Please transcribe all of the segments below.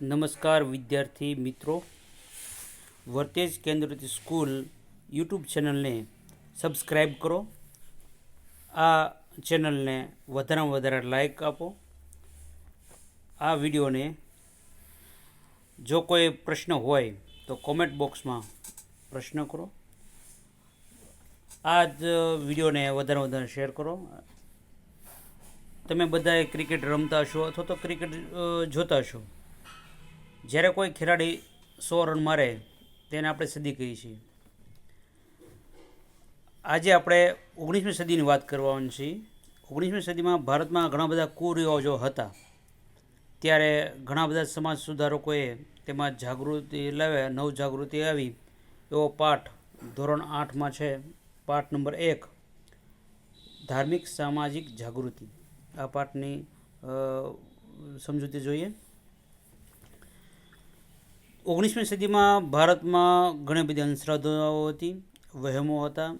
નમસ્કાર વિદ્યાર્થી મિત્રો. વર્તેજ કેન્દ્રથી સ્કૂલ યુટ્યુબ ચેનલને સબસ્ક્રાઈબ કરો. આ ચેનલને વધારેમાં વધારે લાઈક આપો. આ વિડીયોને જો કોઈ પ્રશ્ન હોય તો કોમેન્ટ બોક્સમાં પ્રશ્ન કરો. આ જ વિડીયોને વધારે વધારે શેર કરો. તમે બધાએ ક્રિકેટ રમતા હશો અથવા તો ક્રિકેટ જોતા હશો? જ્યારે કોઈ ખેલાડી સો રન મારે, તેને આપણે સદી કહીએ છીએ. આજે આપણે ઓગણીસમી સદીની વાત કરવાની છીએ ઓગણીસમી સદીમાં ભારતમાં ઘણા બધા કુરિવાજો હતા. ત્યારે ઘણા બધા સમાજ સુધારકોએ તેમાં જાગૃતિ લાવ્યા નવ જાગૃતિ આવી. એવો પાઠ ધોરણ આઠમાં છે. પાઠ નંબર એક, ધાર્મિક સામાજિક જાગૃતિ. આ પાઠની સમજૂતી જોઈએ. ઓગણીસમી સદીમાં ભારતમાં ઘણી બધી અંધશ્રદ્ધાઓ હતી, વહેમો હતા,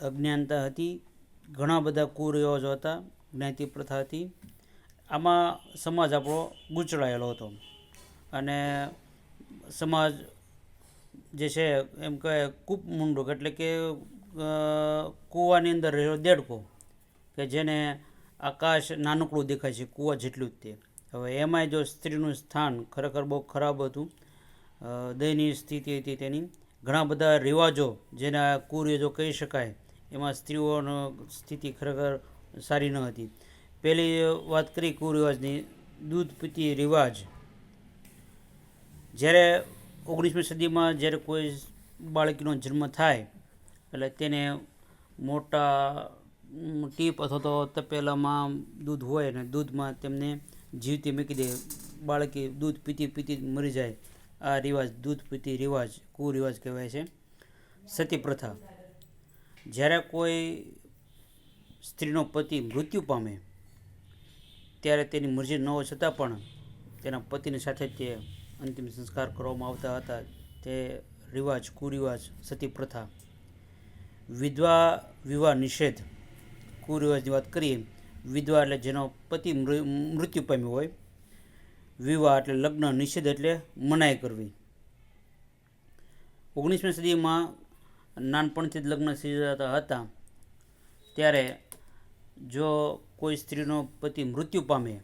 અજ્ઞાનતા હતી, ઘણા બધા કુરિવાજો હતા, જ્ઞાતિ પ્રથા હતી. આમાં સમાજ આપણો ગૂંચળાયેલો હતો. અને સમાજ જે છે, એમ કહેવાય કૂપ મુંડુક એટલે કે કૂવાની અંદર રહેલો દેડકો, કે જેને આકાશ નાનકડું દેખાય છે, કૂવા જેટલું જ તે. હવે એમાંય જો સ્ત્રીનું સ્થાન ખરેખર બહુ ખરાબ હતું દયનીય સ્થિતિ હતી તેની. ઘણા બધા રિવાજો જેના કુરિવાજો કહી શકાય, એમાં સ્ત્રીઓનો સ્થિતિ ખરેખર સારી ન હતી. પહેલી વાત કરી કુરિવાજની, દૂધ પીતી રિવાજ. જ્યારે ઓગણીસમી સદીમાં જ્યારે કોઈ બાળકીનો જન્મ થાય, એટલે તેને મોટા ટીપ અથવા તો તપેલામાં દૂધ હોય ને દૂધમાં તેમને જીવતી મૂકી દે. બાળકી દૂધ પીતી પીતી મરી જાય. આ રિવાજ દૂધ પીતી રિવાજ, કુરિવાજ કહેવાય છે. સતી પ્રથા જ્યારે કોઈ સ્ત્રીનો પતિ મૃત્યુ પામે, ત્યારે તેની મરજી ન હોય છતાં પણ તેના પતિની સાથે તે અંતિમ સંસ્કાર કરવામાં આવતા હતા. તે રિવાજ, કુરિવાજ સતી પ્રથા વિધવા વિવાહ નિષેધ, કુરિવાજની વાત કરીએ, વિધવા એટલે જેનો પતિ મૃત્યુ પામ્યો હોય વિવાહ એટલે લગ્ન નિષેધ એટલે મનાઈ કરવી. ઓગણીસમી સદીમાં નાનપણથી જ લગ્ન સિજાતા જતા હતા. ત્યારે જો કોઈ સ્ત્રીનો પતિ મૃત્યુ પામે,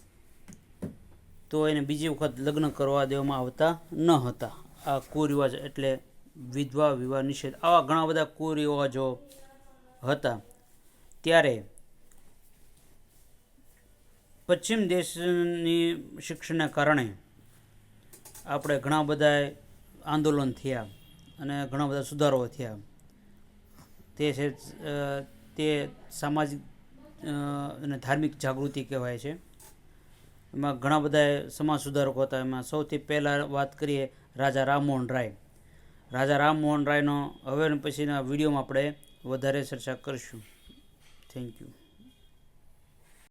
તો એને બીજી વખત લગ્ન કરવા દેવામાં આવતા ન હતા. આ કુરિવાજ એટલે વિધવા વિવાહ નિષેધ. આવા ઘણા બધા કુરિવાજો હતા. ત્યારે પશ્ચિમ દેશની શિક્ષણના કારણે આપણે ઘણા બધા આંદોલન થયા અને ઘણા બધા સુધારો થયા. તે છે તે સામાજિક અને ધાર્મિક જાગૃતિ કહેવાય છે. એમાં ઘણા બધા સમાજ સુધારકો હતા. એમાં સૌથી પહેલાં વાત કરીએ રાજા રામમોહન રાય. રાજા રામમોહન રાયનો હવે પછીના વિડીયોમાં આપણે વધારે ચર્ચા કરીશું. Thank you